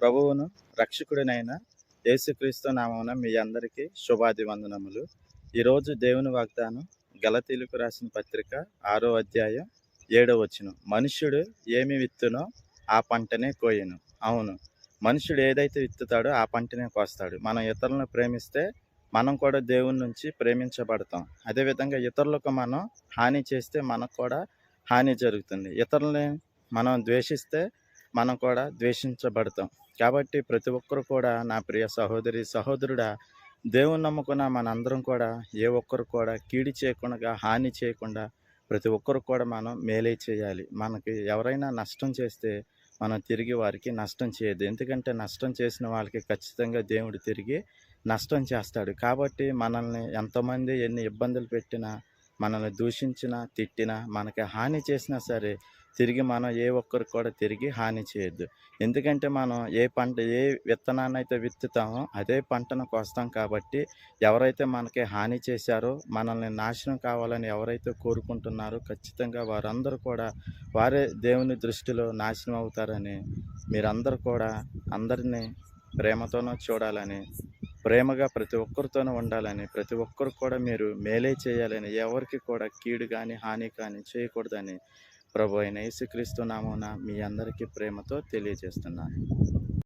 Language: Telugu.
ప్రభువును రక్షకుడినైన యేసుక్రీస్తు నామమున మీ అందరికీ శుభాభివందనములు. ఈరోజు దేవుని వాగ్దానం గలతీలకు రాసిన పత్రిక ఆరో అధ్యాయం ఏడో వచ్చిన మనుష్యుడు ఏమి విత్తునో ఆ పంటనే కోయను. అవును మనుషుడు ఏదైతే విత్తుతాడో ఆ పంటనే కోస్తాడు. మనం ఇతరులను ప్రేమిస్తే మనం కూడా దేవుని నుంచి ప్రేమించబడతాం. అదేవిధంగా ఇతరులకు మనం హాని చేస్తే మనకు కూడా హాని జరుగుతుంది. ఇతరులని మనం ద్వేషిస్తే మనం కూడా ద్వేషించబడతాం. కాబట్టి ప్రతి ఒక్కరు కూడా నా ప్రియ సహోదరి సహోదరుడా దేవుని నమ్ముకున్న మనందరం కూడా ఏ ఒక్కరు కూడా కీడి చేయకుండా హాని చేయకుండా ప్రతి ఒక్కరు కూడా మనం మేలే చేయాలి. మనకి ఎవరైనా నష్టం చేస్తే మనం తిరిగి వారికి నష్టం చేయదు ఎందుకంటే నష్టం చేసిన వాళ్ళకి ఖచ్చితంగా దేవుడు తిరిగి నష్టం చేస్తాడు. కాబట్టి మనల్ని ఎంతమంది ఎన్ని ఇబ్బందులు పెట్టినా మనల్ని దూషించినా తిట్టినా మనకి హాని చేసినా సరే తిరిగి మనం ఏ ఒక్కరికి కూడా తిరిగి హాని చేయొద్దు. ఎందుకంటే మనం ఏ పంట ఏ విత్తనాన్ని అయితే విత్తుతామో అదే పంటను కోస్తాం కాబట్టి ఎవరైతే మనకి హాని చేశారో మనల్ని నాశనం కావాలని ఎవరైతే కోరుకుంటున్నారో ఖచ్చితంగా వారందరూ కూడా వారే దేవుని దృష్టిలో నాశనం అవుతారని మీరందరూ కూడా అందరినీ ప్రేమతోనూ చూడాలని ప్రేమగా ప్రతి ఒక్కరితోనూ ఉండాలని ప్రతి ఒక్కరు కూడా మీరు మేలే చేయాలని ఎవరికి కూడా కీడు కానీ హాని కానీ చేయకూడదని ప్రభు అయిన యేసుక్రీస్తు నామమున మీ అందరికీ ప్రేమతో తెలియజేస్తున్నాను.